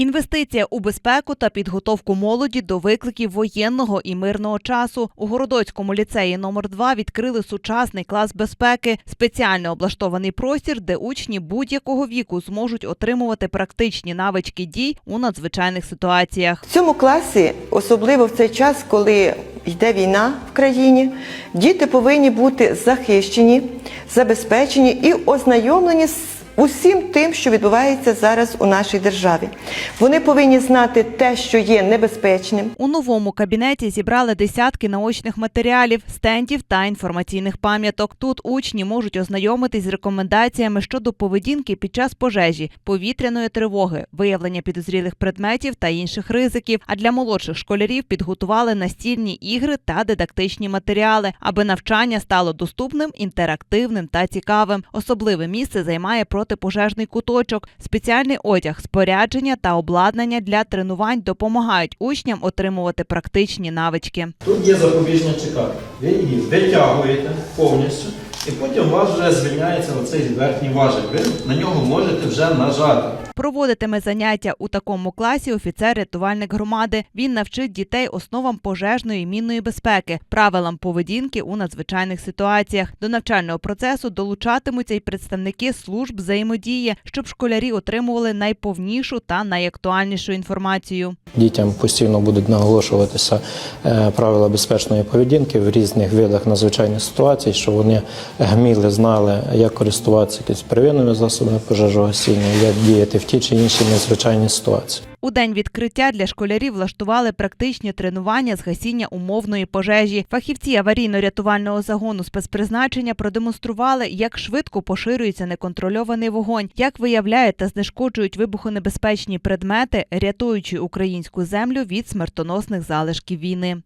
Інвестиція у безпеку та підготовку молоді до викликів воєнного і мирного часу у Городоцькому ліцеї номер 2 відкрили сучасний клас безпеки, спеціально облаштований простір, де учні будь-якого віку зможуть отримувати практичні навички дій у надзвичайних ситуаціях. В цьому класі, особливо в цей час, коли йде війна в країні, діти повинні бути захищені, забезпечені і ознайомлені з усім тим, що відбувається зараз у нашій державі. Вони повинні знати те, що є небезпечним, У новому кабінеті зібрали десятки наочних матеріалів, стендів та інформаційних пам'яток. Тут учні можуть ознайомитись з рекомендаціями щодо поведінки під час пожежі, повітряної тривоги, виявлення підозрілих предметів та інших ризиків. А для молодших школярів підготували настільні ігри та дидактичні матеріали, аби навчання стало доступним, інтерактивним та цікавим. Особливе місце займає протипожежний куточок, спеціальний одяг, спорядження та обладнання для тренувань допомагають учням отримувати практичні навички. Тут є запобіжна чекати. Ви її витягуєте повністю, і потім у вас вже звільняється оцей верхній важик. Ви на нього можете вже нажати. Проводитиме заняття у такому класі офіцер-рятувальник громади. Він навчить дітей основам пожежної і мінної безпеки, правилам поведінки у надзвичайних ситуаціях. До навчального процесу долучатимуться й представники служб взаємодії, щоб школярі отримували найповнішу та найактуальнішу інформацію. Дітям постійно будуть наголошуватися е, правила безпечної поведінки в різних видах надзвичайних ситуацій, щоб вони вміли, знали, як користуватися якимись первинними засобами пожежогасіння, як діяти в ті чи інші надзвичайні ситуації. У день відкриття для школярів влаштували практичні тренування з гасіння умовної пожежі. Фахівці аварійно-рятувального загону спецпризначення продемонстрували, як швидко поширюється неконтрольований вогонь, як виявляють та знешкоджують вибухонебезпечні предмети, рятуючи українську землю від смертоносних залишків війни.